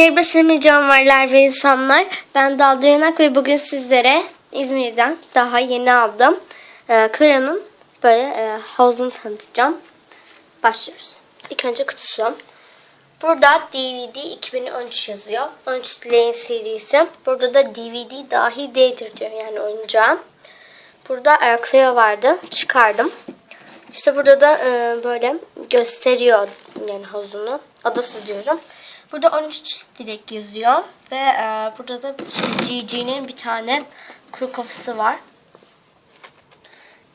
Merhaba sevgili canavarlar ve insanlar. Ben Dalda Yanak ve bugün sizlere İzmir'den daha yeni aldım. Ee, Clara'nın böyle e, havuzunu tanıtacağım. Başlıyoruz. İlk önce kutusu. Burada DVD 2013 yazıyor. 13 Dileğin CD'si. Burada da DVD dahi değildir diyor yani oyuncağı. Burada e, Cleo vardı. Çıkardım. İşte burada da e, böyle gösteriyor yani havuzunu. Adası diyorum. Burada 13 dilek yazıyor. Ve e, burada da GG'nin bir tane kuru kafası var.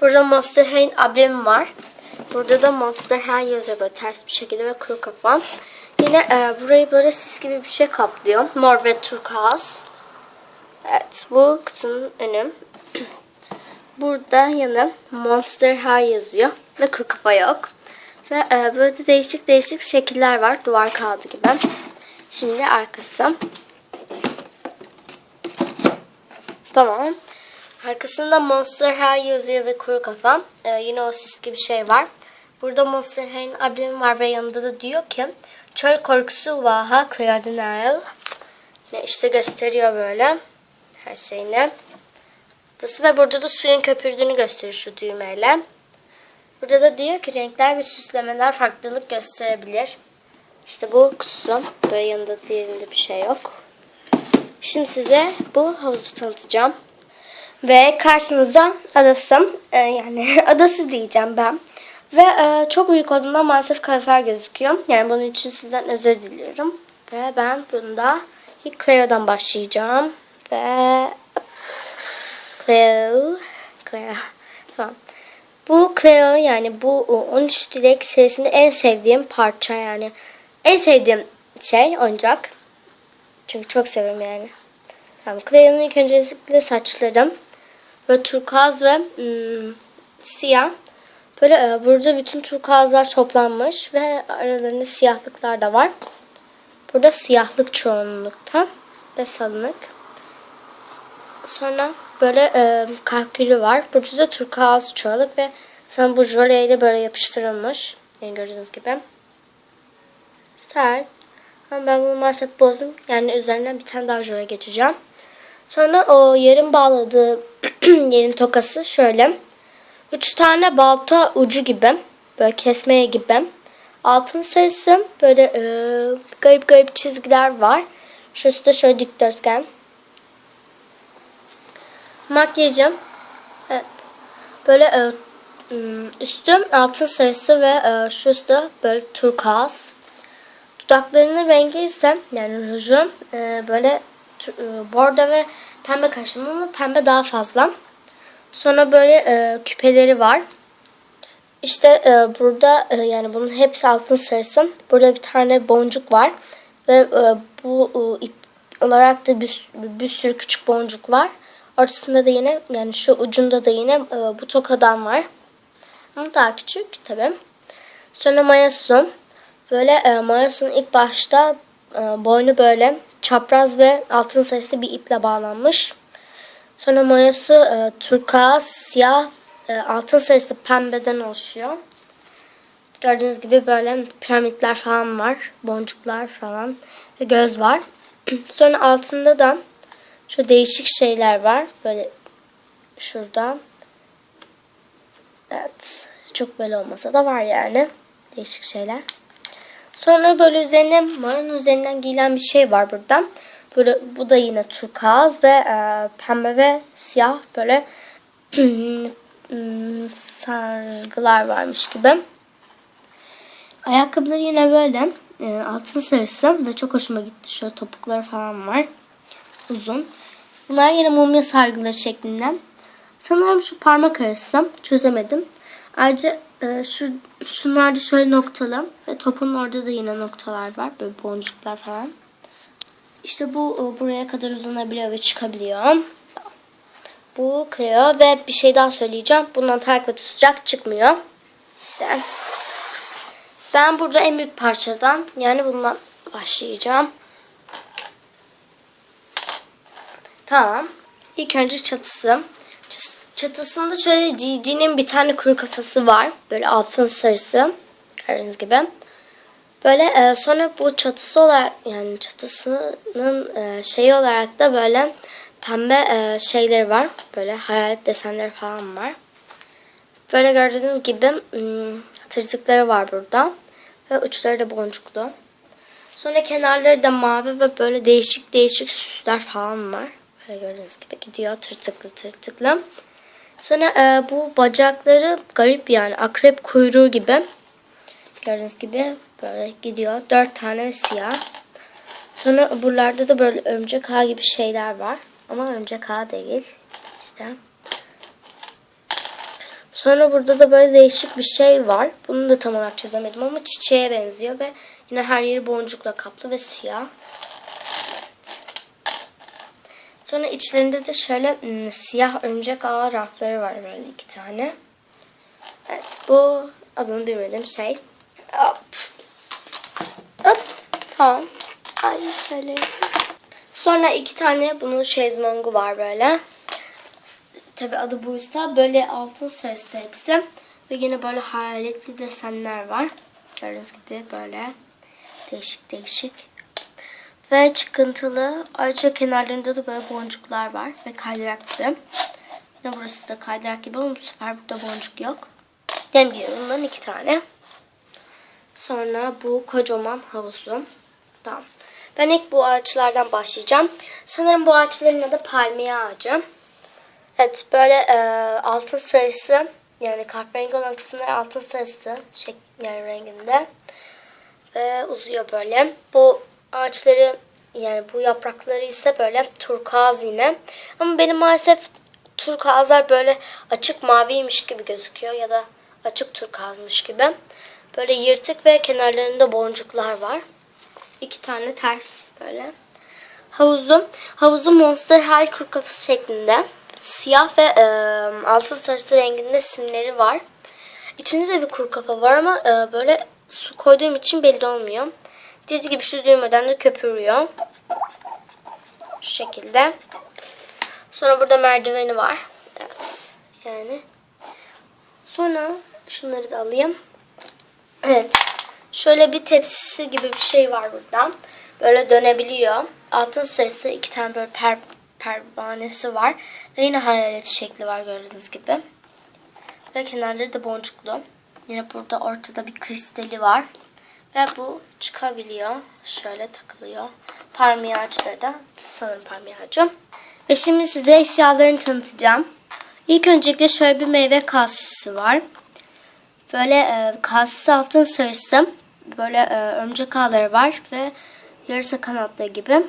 Burada Monster High'in ablemi var. Burada da Monster High yazıyor böyle ters bir şekilde ve kuru kafa. Yine e, burayı böyle sis gibi bir şey kaplıyor. Mor ve turkuaz. Evet bu kutunun önü. Burada yanı Monster High yazıyor ve kuru kafa yok. Ve e, böyle değişik değişik şekiller var duvar kağıdı gibi. Şimdi arkası. Tamam. Arkasında Monster High yazıyor ve kuru kafa. E, yine o sis gibi şey var. Burada Monster High'in ablemi var ve yanında da diyor ki Çöl korkusu vaha Clear Ne işte gösteriyor böyle her şeyini. Ve burada da suyun köpürdüğünü gösteriyor şu düğmeyle. Burada da diyor ki renkler ve süslemeler farklılık gösterebilir. İşte bu kutusu. Böyle yanında diğerinde bir şey yok. Şimdi size bu havuzu tanıtacağım. Ve karşınızda adası. Ee, yani adası diyeceğim ben. Ve e, çok büyük olduğundan maalesef kalorifer gözüküyor. Yani bunun için sizden özür diliyorum. Ve ben bunda ilk Cleo'dan başlayacağım. Ve Cleo. Cleo. Tamam. Bu Cleo yani bu 13 Dilek serisinde en sevdiğim parça yani. En sevdiğim şey oyuncak. Çünkü çok seviyorum yani. Tamam. Cleo'nun ilk öncelikle saçlarım. Böyle turkuaz ve ım, siyah. Böyle e, burada bütün turkuazlar toplanmış ve aralarında siyahlıklar da var. Burada siyahlık çoğunlukta ve salınık. Sonra böyle e, kalkülü var. Burada da turkuaz çoğalık ve sana bu jöleyle böyle yapıştırılmış. Yani gördüğünüz gibi. Sert. Ama ben bunu maalesef bozdum. Yani üzerinden bir tane daha jöle geçeceğim. Sonra o yarım bağladığı yerin tokası şöyle. Üç tane balta ucu gibi. Böyle kesmeye gibi. Altın sarısı böyle e, garip garip çizgiler var. Şurası da şöyle dikdörtgen. Makyajım. Evet. Böyle e, üstüm altın sarısı ve e, şurası böyle turkuaz. Dudaklarının rengi ise yani ruju e, böyle e, bordo ve pembe karışımı ama pembe daha fazla. Sonra böyle e, küpeleri var. İşte e, burada e, yani bunun hepsi altın sarısı. Burada bir tane boncuk var. Ve e, bu e, ip olarak da bir, bir sürü küçük boncuk var. Ortasında da yine yani şu ucunda da yine e, bu tokadan var. Ama daha küçük tabi. Sonra mayasu. Böyle e, mayasunun ilk başta e, boynu böyle çapraz ve altın sarısı bir iple bağlanmış. Sonra mayası e, turkuaz, siyah, e, altın sarısı pembeden oluşuyor. Gördüğünüz gibi böyle piramitler falan var. Boncuklar falan ve göz var. Sonra altında da şu değişik şeyler var. Böyle şurada. Evet. Çok böyle olmasa da var yani. Değişik şeyler. Sonra böyle üzerine mayanın üzerinden giyilen bir şey var burada. Böyle bu da yine turkuaz ve e, pembe ve siyah böyle sargılar varmış gibi. Ayakkabıları yine böyle e, altın sarısı ve çok hoşuma gitti. Şöyle topukları falan var. Uzun. Bunlar yine mumya sargıları şeklinden. Sanırım şu parmak arası. Çözemedim. Ayrıca e, şu şunlar da şöyle noktalı. Ve topun orada da yine noktalar var. Böyle boncuklar falan. İşte bu e, buraya kadar uzanabiliyor ve çıkabiliyor. Bu Cleo ve bir şey daha söyleyeceğim. Bundan ve tutacak çıkmıyor. İşte. Ben burada en büyük parçadan yani bundan başlayacağım. Tamam. İlk önce çatısı. Çatısında şöyle Gigi'nin bir tane kuru kafası var. Böyle altın sarısı. Gördüğünüz gibi. Böyle e, sonra bu çatısı olarak yani çatısının e, şeyi olarak da böyle pembe e, şeyleri var. Böyle hayalet desenleri falan var. Böyle gördüğünüz gibi hmm, tırtıkları var burada. Ve uçları da boncuklu. Sonra kenarları da mavi ve böyle değişik değişik süsler falan var. Böyle gördüğünüz gibi gidiyor tırtıklı tırtıklı. Sonra e, bu bacakları garip yani akrep kuyruğu gibi. Gördüğünüz gibi böyle gidiyor. Dört tane siyah. Sonra buralarda da böyle örümcek ağ gibi şeyler var. Ama örümcek ağ değil. İşte. Sonra burada da böyle değişik bir şey var. Bunu da tam olarak çözemedim ama çiçeğe benziyor ve yine her yeri boncukla kaplı ve siyah. Sonra içlerinde de şöyle ım, siyah örümcek ağ rafları var böyle iki tane. Evet bu adını bilmediğim şey. Hop. Ups. Tamam. Aynı şeyleri. Sonra iki tane bunun şezlongu var böyle. Tabi adı buysa böyle altın sarısı hepsi. Ve yine böyle hayaletli desenler var. Gördüğünüz gibi böyle değişik değişik. Ve çıkıntılı. Ayrıca kenarlarında da böyle boncuklar var. Ve kaydırak gibi. Yine burası da kaydırak gibi ama bu sefer burada boncuk yok. Dem gibi bundan iki tane. Sonra bu kocaman havuzu. Tamam. Ben ilk bu ağaçlardan başlayacağım. Sanırım bu ağaçların adı palmiye ağacı. Evet böyle e, altın sarısı yani kahverengi olan kısımlar altın sarısı şek yani renginde. Ve uzuyor böyle. Bu ağaçları yani bu yaprakları ise böyle turkuaz yine. Ama benim maalesef turkuazlar böyle açık maviymiş gibi gözüküyor ya da açık turkuazmış gibi. Böyle yırtık ve kenarlarında boncuklar var. İki tane ters böyle. Havuzum. Havuzu Monster High kuru kafası şeklinde. Siyah ve e, altın sarısı renginde simleri var. İçinde de bir kuru kafa var ama e, böyle su koyduğum için belli olmuyor. Dediğim gibi şu düğmeden de köpürüyor. Şu şekilde. Sonra burada merdiveni var. Evet. Yani. Sonra şunları da alayım. Evet. Şöyle bir tepsisi gibi bir şey var burada. Böyle dönebiliyor. Altın sarısı iki tane böyle per, pervanesi var. Ve yine hayalet şekli var gördüğünüz gibi. Ve kenarları da boncuklu. Yine burada ortada bir kristali var. Ve bu çıkabiliyor. Şöyle takılıyor. Palmiye ağaçları da sanırım palmiye ağacı. Ve şimdi size eşyalarını tanıtacağım. İlk öncelikle şöyle bir meyve kasesi var. Böyle e, kasesi altın sarısı. Böyle e, örümcek ağları var ve yarısı kanatları gibi.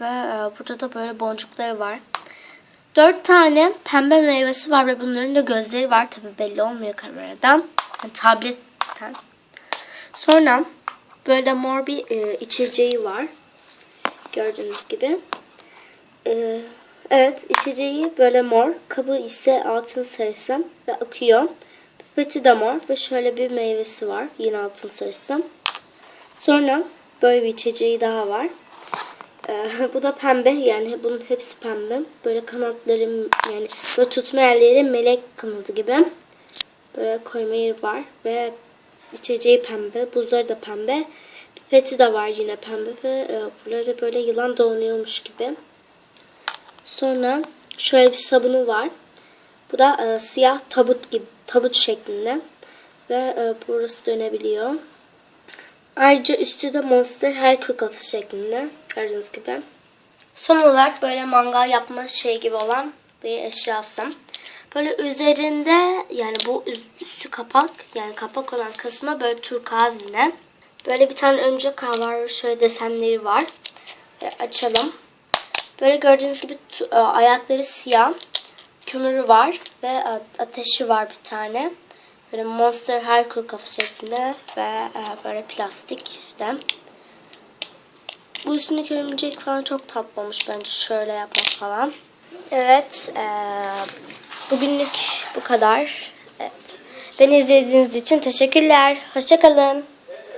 Ve e, burada da böyle boncukları var. Dört tane pembe meyvesi var ve bunların da gözleri var. Tabi belli olmuyor kameradan. Yani tabletten. Sonra böyle mor bir e, içeceği var. Gördüğünüz gibi. E, evet içeceği böyle mor. Kabı ise altın sarısı ve akıyor. Pipeti de mor ve şöyle bir meyvesi var. Yine altın sarısı. Sonra böyle bir içeceği daha var. Ee, bu da pembe yani bunun hepsi pembe. Böyle kanatlarım yani böyle tutma yerleri melek kanadı gibi. Böyle koyma yeri var ve içeceği pembe. Buzları da pembe. Pipeti de var yine pembe ve e, buraları böyle yılan donuyormuş gibi. Sonra şöyle bir sabunu var. Bu da e, siyah tabut gibi tabut şeklinde ve e, burası dönebiliyor. Ayrıca üstü de Monster kuru kafası şeklinde. Gördüğünüz gibi. Son olarak böyle mangal yapma şey gibi olan bir eşyası. Böyle üzerinde yani bu üstü kapak yani kapak olan kısmı böyle turkuaz yine. Böyle bir tane örümcek ağ var. Şöyle desenleri var. Ve açalım. Böyle gördüğünüz gibi e, ayakları siyah. Kömürü var ve ateşi var bir tane. Böyle Monster High kafa şeklinde ve e, böyle plastik işte. Bu üstündeki örümcek falan çok tatlı olmuş bence şöyle yapmak falan. Evet. E, bugünlük bu kadar. Evet. Beni izlediğiniz için teşekkürler. Hoşçakalın.